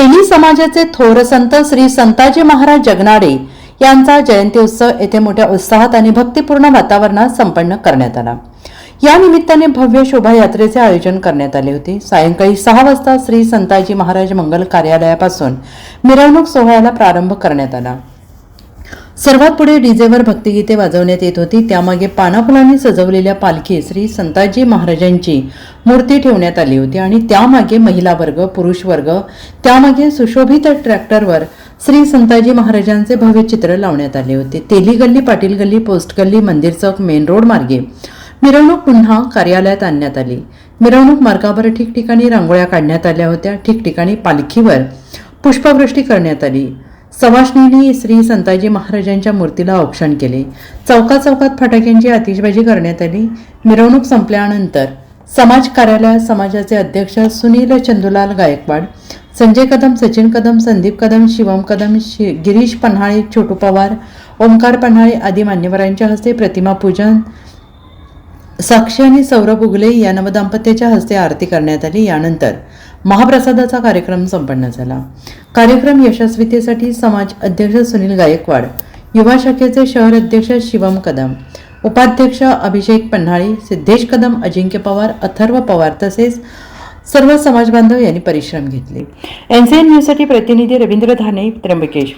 तेली समाजाचे थोर संत श्री संताजी महाराज जगनाडे यांचा जयंती उत्सव येथे मोठ्या उत्साहात आणि भक्तिपूर्ण वातावरणात संपन्न करण्यात आला. या निमित्ताने भव्य शोभायात्रेचे आयोजन करण्यात आले होते. सायंकाळी सहा वाजता श्री संताजी महाराज मंगल कार्यालयापासून मिरवणूक सोहळ्याला प्रारंभ करण्यात आला. सर्वात पुढे डीजेवर भक्तिगीते वाजवण्यात येत होती. त्यामागे पानाफुलांनी सजवलेल्या पालखी श्री संताजी महाराजांची मूर्ती ठेवण्यात आली होती. आणि त्यामागे महिला वर्ग पुरुष वर्ग त्यामागे सुशोभित ट्रॅक्टरवर श्री संताजी महाराजांचे भव्य चित्र लावण्यात आले होते. तेली गल्ली पाटील गल्ली पोस्ट गल्ली मंदिर चौक मेन रोड मार्गे मिरवणूक पुन्हा कार्यालयात आणण्यात आली. मिरवणूक मार्गावर ठिकठिकाणी रांगोळ्या काढण्यात आल्या होत्या. ठिकठिकाणी पालखीवर पुष्पवृष्टी करण्यात आली. सवाष्णींनी श्री संताजी महाराजांच्या मूर्तीला औक्षण केले. चौका चौकात फटाक्यांची आतिषबाजी करण्यात आली. मिरवणूक संपल्यानंतर समाज कार्यालयात समाजाचे अध्यक्ष सुनील चंदुलाल गायकवाड संजय कदम सचिन कदम संदीप कदम शिवम कदम शि गिरीश पन्हाळे छोटू पवार ओमकार पन्हाळे आदी मान्यवरांच्या हस्ते प्रतिमा पूजन साक्षी आणि सौरभ उगले या नवदाम्पत्याच्या हस्ते आरती करण्यात आली. यानंतर महाप्रसादाचा कार्यक्रम संपन्न झाला. कार्यक्रम यशस्वीतेसाठी समाज अध्यक्ष सुनील गायकवाड युवा शाखेचे शहर अध्यक्ष शिवम कदम उपाध्यक्ष अभिषेक पन्हाळे सिद्धेश कदम अजिंक्य पवार अथर्व पवार तसेच सर्व समाजबांधव यांनी परिश्रम घेतले. एनसीएन न्यूजसाठी प्रतिनिधी रवींद्र धाने त्र्यंबकेश्वर.